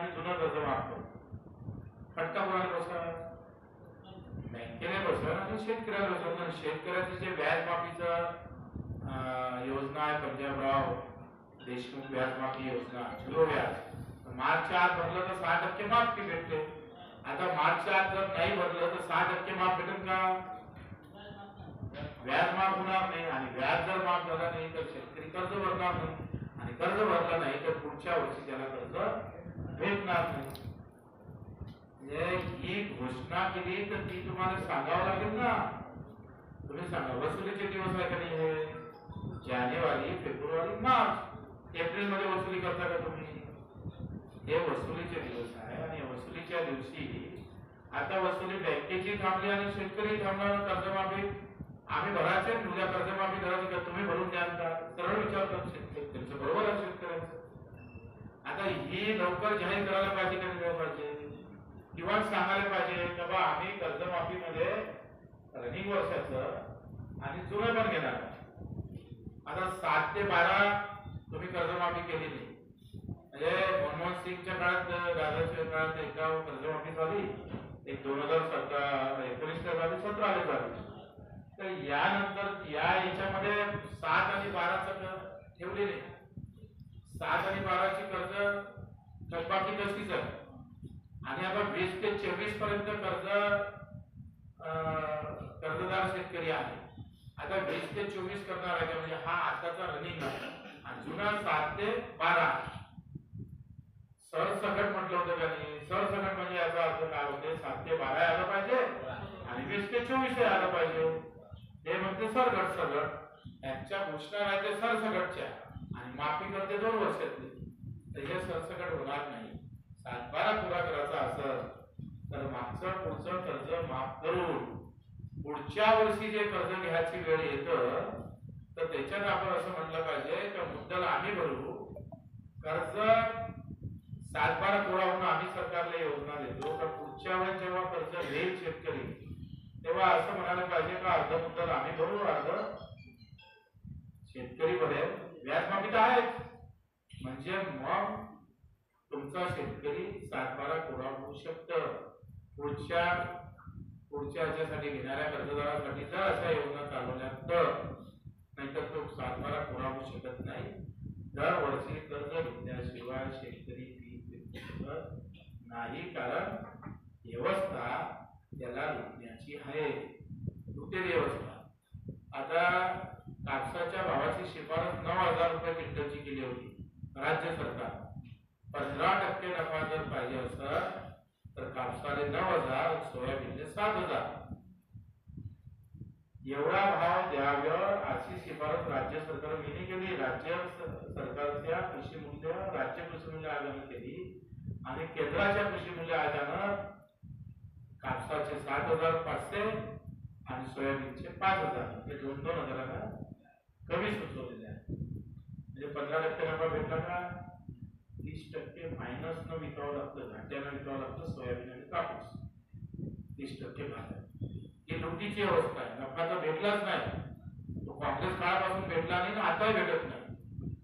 आम्ही जुनं कर्ज मागतो. फटका कोणाला बसवा बँकेने बसवा आणि शेतकऱ्याला बसवा पण शेतकऱ्याचं जे व्याज माफीचं योजना आहे पंजाबराव देशमुख व्याज माफी योजना झिरो व्याज. मार्चच्या आत भरलं तर सहा टक्के माफी भेटते. आता मार्चच्या आत जर नाही भरलं तर सहा टक्के माफ भेटेल का? व्याज माफ होणार नाही. आणि व्याज जर माफ झाला नाही तर शेतकरी कर्ज भरणार नाही. आणि कर्ज भरला नाही तर पुढच्या वर्षी त्याला कर्ज भेटणार नाही. ही घोषणा केली तर ती तुम्हाला सांगावं लागेल ना. तुम्ही सांगा वसुलीचे दिवस आहे का नाही हे? जानेवारी फेब्रुवारी मार्च. एप्रिलमध्ये वसुली करता का तुम्ही? हे वसुलीचे दिवस आहे आणि वसुलीच्या दिवशी आता वसुली बँकेची थांबली आणि शेतकरी थांबणार कर्जमाफी. आम्ही भरायचे उद्या कर्जमाफी करायची का? तुम्ही भरून द्याल का सरळ विचारतात शेतकरी. त्यांचं बरोबर आहे शेतकऱ्यांचं. आता ही लवकर जाहीर करायला पाहिजे का नाही पाहिजे किंवा सांगायला पाहिजे का बा आम्ही कर्जमाफीमध्ये रनिंग वर्षाचं आणि जुनं पण घेणार आता सात ते बारा तुम्ही कर्जमाफी केलेली. म्हणजे मनमोहन सिंगच्या काळात दादाच्या काळात एकदा कर्जमाफी झाली. एक दोन हजार सतरा एकोणीसच्या झाली सतराला झाली. तर यानंतर या याच्यामध्ये सात आणि बाराचं ठेवलेले सात आणि बाराची कर्ज थकबाकी तशीच आहे आणि आपण वीस ते चोवीसपर्यंत कर्ज कर्जदार शेतकरी आहे. आता वीस ते चोवीस करणार आहे म्हणजे हा आताचा रनिंग आहे. आणि जुना सात ते बारा. सरसकट म्हटलं होतं त्यांनी. सरसकट म्हणजे याचा अर्थ काय होते? सात ते बारा आलं पाहिजे आणि वीस ते चोवीस आलं पाहिजे. ते म्हणते सरगट सरगट यांच्या घोषणा राहते सरसकटच्या माफी करते दोन वर्षातली. तर हे सरसकट होणार नाही. सातबारा पुरा करायचा असेल तर मागचं पुढचं कर्ज माफ करून पुढच्या वर्षी जे कर्ज घ्यायची वेळ येतं तर त्याच्यात आपण असं म्हणलं पाहिजे की मुद्दल आम्ही भरू. कर्ज सातबारा पुरा होऊन आम्ही सरकारला योजना देतो. तर पुढच्या वेळेस जेव्हा कर्ज घेईल शेतकरी तेव्हा असं म्हणायला पाहिजे का अर्ध मुद्दल आम्ही भरू अर्ध शेतकरी भरेल व्याज माफी तर आहेच म्हणजे मग तुमचा शेतकरी सातबारा कोरा होऊ शकतं. पुढच्या पुढच्या ह्याच्यासाठी घेणाऱ्या कर्जदारासाठी जर अशा योजना चालवल्या तर. नाहीतर तो सातबारा कोरा होऊ शकत नाही. दरवर्षी कर्ज घेतल्याशिवाय शेतकरी पीक नाही. कारण व्यवस्था त्याला लुटण्याची आहे लुटेरी व्यवस्था आता कापसाच्या भावाची शिफारस नऊ हजार रुपये क्विंटलची केली होती राज्य सरकार पंधरा टक्के नफा जर पाहिजे असं तर कापसाले नऊ हजार सोयाबीनले सात हजार. एवढा भाव द्यावं अशी शिफारस राज्य सरकार केली. राज्य सरकारच्या कृषी मूल्य राज्य कृषी मूल्य आयोगाने केली. आणि केंद्राच्या कृषी मूल्य आयोगानं कापसाचे सात हजार पाचशे आणि सोयाबीनचे पाच हजार. हे दोन दोन हजाराला कमी सुचवलेले आहे. म्हणजे पंधरा टक्के नफा भेटला का? तीस टक्के मायनस न विकावं लागतं घाट्यानं विकावं लागतं सोयाबीन आणि कापूस. तीस टक्के भाग ही लुटीची अवस्था आहे. नफा तर भेटलाच नाही. तो काँग्रेस काळापासून भेटला नाही ना आताही भेटत नाही.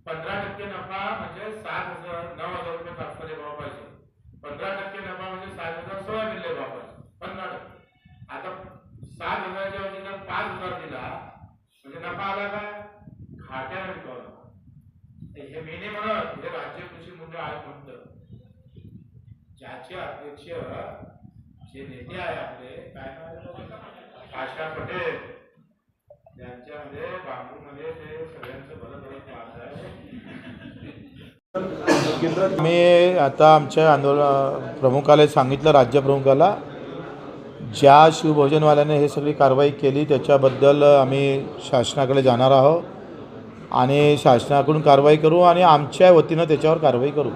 पंधरा टक्के नफा म्हणजे सात हजार नऊ हजार रुपये कापसाले भाव पाहिजे. पंधरा टक्के नफा म्हणजे सात हजार सोयाबीनले भाव पाहिजे. पंधरा टक्के. आता सात हजारच्या ऐवजी जर पाच हजार दिला म्हणजे नफा आला काय घाट्यानं विकावं लागतं हे मी नाही म्हणत हे राज्य कृषी म्हणतं ज्याचे अध्यक्ष जे नेते आहे आपले काय आशा पटेल. त्यांच्यामध्ये बांबूमध्ये ते सगळ्यांचं बरं बरं पाहत आहे. मी आता आमच्या आंदोलन प्रमुखाला सांगितलं राज्य प्रमुखाला ज्या शिवभोजनवाल्याने हे सगळी कारवाई केली त्याच्याबद्दल आम्ही शासनाकडे जाणार आहोत. आणि शासनाकडून कारवाई करू आणि आमच्या वतीनं त्याच्यावर कारवाई करू.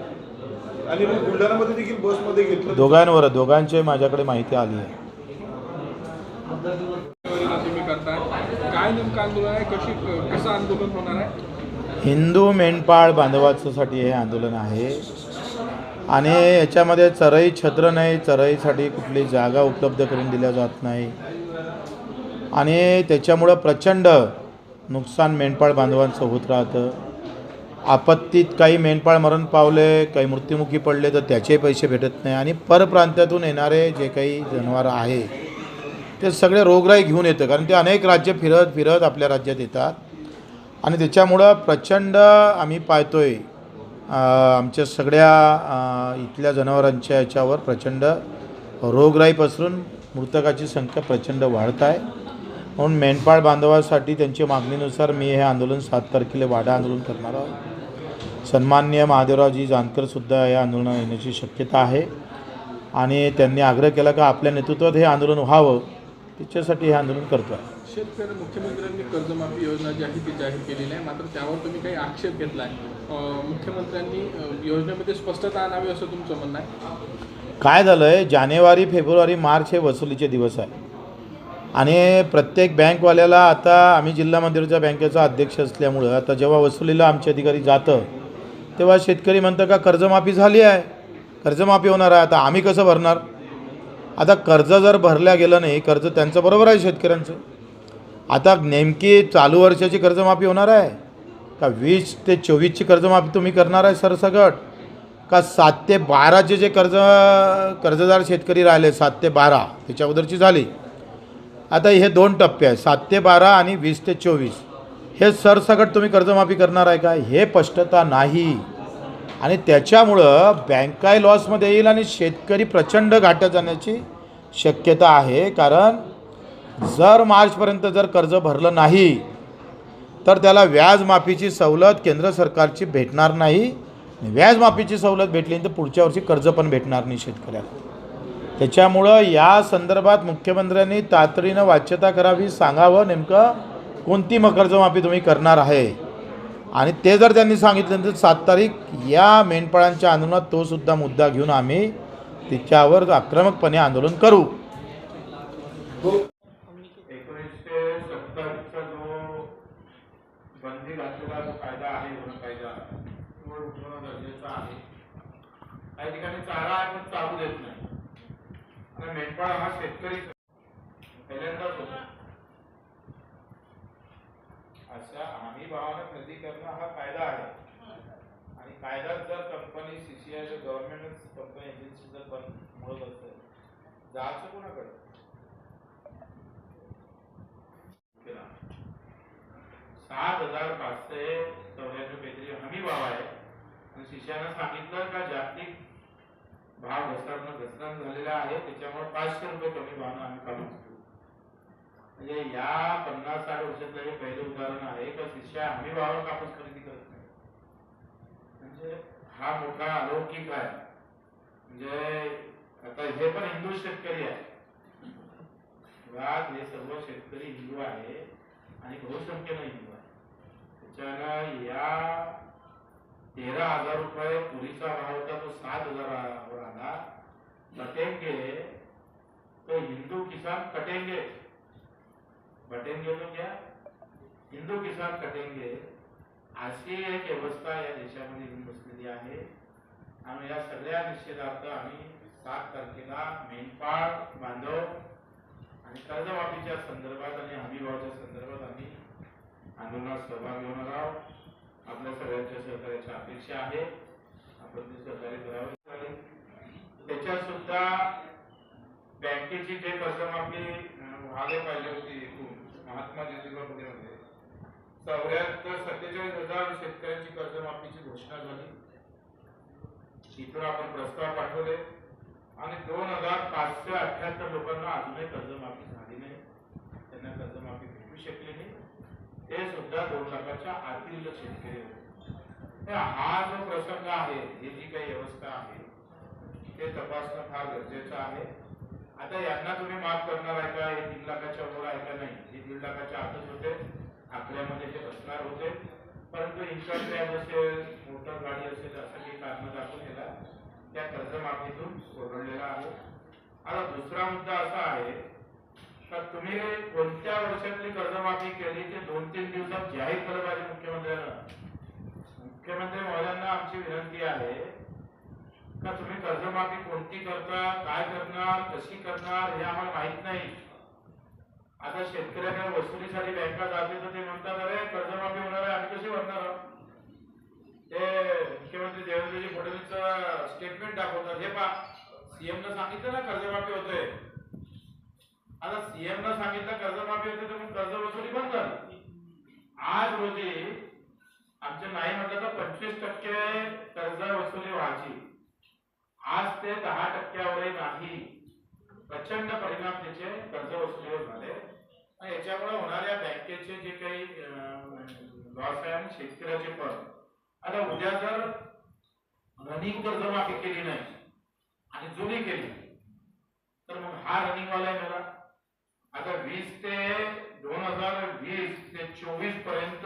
आणि मग बुलढाणामध्ये देखील बसमध्ये घेतलं? दोघांवर दोघांची माझ्याकडे माहिती आली आहे योजना तुम्ही करताय काय नेमकं आंदोलन आहे कशी कसं आंदोलन होणार आहे. हिंदू मेंढपाळ बांधवासाठी हे आंदोलन आहे. आणि याच्यामध्ये चरई छत्र नाही चरईसाठी कुठली जागा उपलब्ध करून दिल्या जात नाही. आणि त्याच्यामुळं प्रचंड नुकसान मेंढपाळ बांधवांचं होत राहतं. आपत्तीत काही मेंढपाळ मरण पावले काही मृत्युमुखी पडले तर त्याचे पैसे भेटत नाही आणि परप्रांतातून येणारे जे काही जनावर आहे ते सगळे रोगराई घेऊन येतं. कारण ते अनेक राज्य फिरत फिरत आपल्या राज्यात येतात. आणि त्याच्यामुळं प्रचंड आम्ही पाहतो आहे आमच्या सगळ्या इथल्या जनावरांच्या याच्यावर प्रचंड रोगराई पसरून मृतकाची संख्या प्रचंड वाढत आहे. म्हणून मेंढपाळ बांधवासाठी त्यांच्या मागणीनुसार मी हे आंदोलन सात तारखेला वाडा आंदोलन करणार आहोत. सन्माननीय महादेवरावजी जानकरसुद्धा या आंदोलनात येण्याची शक्यता आहे. आणि त्यांनी आग्रह केला का आपल्या नेतृत्वात हे आंदोलन व्हावं. त्याच्यासाठी हे आंदोलन करतो आहे मुख्यमंत्र्यांनी कर्जमाफी योजना जी आहे ती जाहीर केलेली आहे. मात्र त्यावर तुम्ही काही आक्षेप घेतला आहे. मुख्यमंत्र्यांनी योजनेमध्ये स्पष्टता आणावी असं तुमचं म्हणणं आहे? काय झालं आहे जानेवारी फेब्रुवारी मार्च हे वसुलीचे दिवस आहे. आणि प्रत्येक बँकवाल्याला आता आम्ही जिल्हा मंदिराच्या बँकेचा अध्यक्ष असल्यामुळं आता जेव्हा वसुलीला आमचे अधिकारी जातं तेव्हा शेतकरी म्हणतं का कर्जमाफी झाली आहे. कर्जमाफी होणार आहे. आता आम्ही कसं भरणार? आता कर्ज जर भरल्या गेलं नाही कर्ज त्यांचं बरोबर आहे शेतकऱ्यांचं. आता नेमकी चालू वर्षाची कर्जमाफी होणार आहे. का वीस ते चोवीसची कर्जमाफी तुम्ही करणार आहे सरसगट? का सात ते बाराचे जे कर्ज कर्जदार शेतकरी राहिले सात ते बारा त्याच्या अगोदरची झाली. आता हे दोन टप्पे आहेत सात ते बारा आणि वीस ते चोवीस. हे सरसकट तुम्ही कर्जमाफी करणार आहे का? हे स्पष्टता नाही. आणि त्याच्यामुळं बँकाही लॉसमध्ये येईल आणि शेतकरी प्रचंड घाट्यात जाण्याची शक्यता आहे. कारण जर मार्चपर्यंत जर कर्ज भरलं नाही तर त्याला व्याजमाफीची सवलत केंद्र सरकारची भेटणार नाही. व्याजमाफीची सवलत भेटली तर पुढच्या वर्षी कर्ज पण भेटणार नाही शेतकऱ्याला. त्याच्यामुळं या संदर्भात मुख्यमंत्र्यांनी तातडीनं वाच्यता करावी सांगावं नेमकं कोणती मग तुम्ही करणार आहे? आणि ते जर त्यांनी सांगितलं तर सात तारीख या मेंढपाळांच्या आंदोलनात तोसुद्धा मुद्दा घेऊन आम्ही तिच्यावर आक्रमकपणे आंदोलन करू. एकोणीसशे सत्तरचा जो बंदी आहे काही ठिकाणी चारा चालू देत नाही. कारण मेंढपाळ हा शेतकरी पहिल्यांदाच होतो. अशा हमी भावानं खरेदी करणं हा कायदा आहे. आणि कायद्यात जर कंपनी सीसीआय जर गव्हर्नमेंट कंपनी एजन्सी जर बंद मोडत असेल जायचं कोणाकडे? सात हजार पाचशे चौऱ्याण्णव काहीतरी हमी भाव आहे. आणि शिष्यानं सांगितलं का जागतिक भाव घसरण घसरण झालेला आहे. त्याच्यामुळे पाचशे रुपये कमी भावानं आम्ही काढून घेऊ. म्हणजे या पन्नास साठ वर्षातलं हे पहिलं उदाहरण आहे. का शिष्या आम्ही भावानं कापूस खरेदी करत नाही. म्हणजे हा मोठा अलौकिक आहे. म्हणजे आता हे पण हिंदू शेतकरी आहे. मुळात हे सर्व शेतकरी हिंदू आहे आणि बहुसंख्येनं हिंदू आहे. त्याच्यानं या तेरा हजार रुपये पुरीचा भाव होता तो सात हजारावर आला. कटेंगे तो हिंदू किसान कटेंगे. बटेंगे तो क्या? हिंदू किसान कटेंगे. अशी एक व्यवस्था या देशामध्ये येऊन बसलेली आहे. आणि या सगळ्या निषेधार्थ आम्ही सात तारखेला मेंढपाळ बांधव आणि कर्जमाफीच्या संदर्भात आणि हमीभावाच्या संदर्भात आम्ही आंदोलनात सहभागी होणार आहोत. आपल्या सगळ्यांच्या सहकार्याची अपेक्षा आहे. आपण ते सहकार्य करावं. लागेल. त्याच्यात सुद्धा बँकेची जे कर्जमाफी अं, व्हायला पाहिजे होती एकूण महात्मा ज्योतिबा फुलेमध्ये चौऱ्याहत्तर सत्तेचाळीस हजार शेतकऱ्यांची कर्जमाफीची घोषणा झाली. इथून आपण प्रस्ताव पाठवले. आणि दोन हजार पाचशे अठ्याहत्तर लोकांना अजूनही कर्जमाफी झाली नाही त्यांना कर्जमाफी भेटू शकली नाही ते दोन लाखाच्या आतील शेतकरी होते तर हा जो प्रसंग आहे ही जी काही व्यवस्था आहे ते तपासणं फार गरजेचं आहे. आता यांना तुम्ही माफ करणार आहे का? हे तीन लाखाच्या वर आहे का नाही? हे दीड लाखाच्या आतच होते. आकड्यामध्ये ते असणार होते. परंतु इन्कम टॅक्स असेल मोटर गाडी असेल असं काही कारण दाखवून याला त्या कर्जमाफीतून वगळलेला आहे. आता दुसरा मुद्दा असा आहे तर तुम्ही कोणत्या वर्षातली कर्जमाफी केली ते दोन तीन दिवसात जाहीर केलं पाहिजे मुख्यमंत्र्यांना? मुख्यमंत्री महोदयांना आमची विनंती आहे का तुम्ही कर्जमाफी कोणती करता काय करणार कशी करणार हे आम्हाला माहीत नाही. आता शेतकऱ्यांना वसुलीसाठी बँका जाते तर ते म्हणतात अरे कर्जमाफी होणार आहे आम्ही कशी भरणार ते मुख्यमंत्री देवेंद्रजी फडणवीसचं स्टेटमेंट दाखवतात. हे पा सीएम सांगितलं ना कर्जमाफी होतोय. आता सीएम न सांगितलं कर्जमाफी होते तर मग कर्ज वसुली बंद झाली. आज रोजी आमचे नाही म्हटलं तर पंचवीस टक्के कर्ज वसुली व्हायची आज ते दहा टक्क्यावरही नाही. प्रचंड परिणाम त्याचे कर्ज वसुलीवर झाले. आणि याच्यामुळे होणाऱ्या बँकेचे जे काही लॉस आहे आणि शेतकऱ्याचे पण. आता उद्या जर रनिंग कर्जमाफी केली नाही आणि जुनी केली तर मग हा रनिंग वाला आहे मला. आता वीस ते दोन हजार वीस ते चोवीसपर्यंत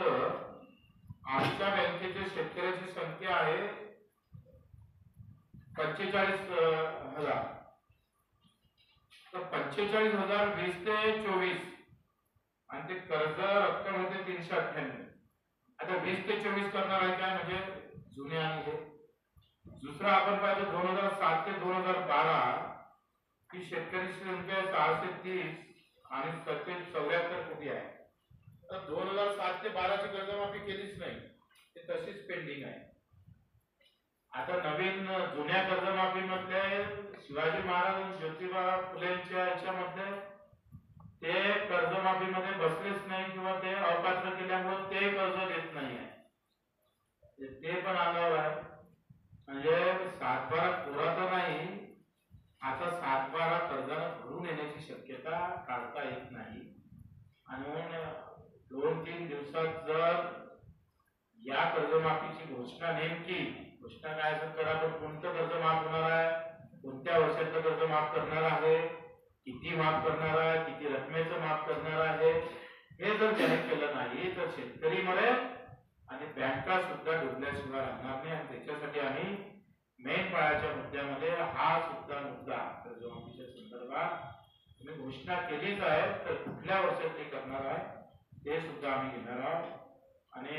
आमच्या बँकेच्या शेतकऱ्याची संख्या आहे पंचेचाळीस हजार. तर पंचेचाळीस हजार वीस ते चोवीस. आणि ते कर्ज रक्कम होते तीनशे अठ्ठ्याण्णव. आता वीस ते चोवीस करणार आहे काय? म्हणजे जुने आणि हे. दुसरं आपण पाहिजे दोन हजार सात ते दोन हजार बारा ही शेतकऱ्याची संख्या सहाशे तीस. आणि सत्तेत चौऱ्याहत्तर कोटी आहे. तर दोन हजार सात ते बाराची कर्जमाफी केलीच नाही. ते तशीच पेंडिंग आहे. आता नवीन जुन्या कर्जमाफीमध्ये शिवाजी महाराज आणि ज्योतिबा फुलेंच्या याच्यामध्ये ते कर्जमाफीमध्ये बसलेच नाही किंवा ते अपात्र केल्यामुळे ते कर्ज देत नाही आहे ते- पण आल्यावर आहे. म्हणजे दिवसात जर या कर्जमाफीची घोषणा नेमकी घोषणा काय असेल तर आपण कोणतं कर्ज माफ होणार आहे? कोणत्या वर्षाचं कर्ज माफ करणार आहे? किती माफ करणार आहे? किती रकमेचं माफ करणार आहे? हे जर जाहीर केलं नाही तर शेतकरी मरेल आणि बँका सुद्धा डुबल्याशिवाय राहणार नाही. आणि त्याच्यासाठी आम्ही मेन पायाच्या मुद्द्यामध्ये हा सुद्धा मुद्दा कर्जमाफीच्या संदर्भात तुम्ही घोषणा केलीच आहे तर कुठल्या वर्षात ते करणार आहे? ते सुद्धा आम्ही घेणार आहोत आणि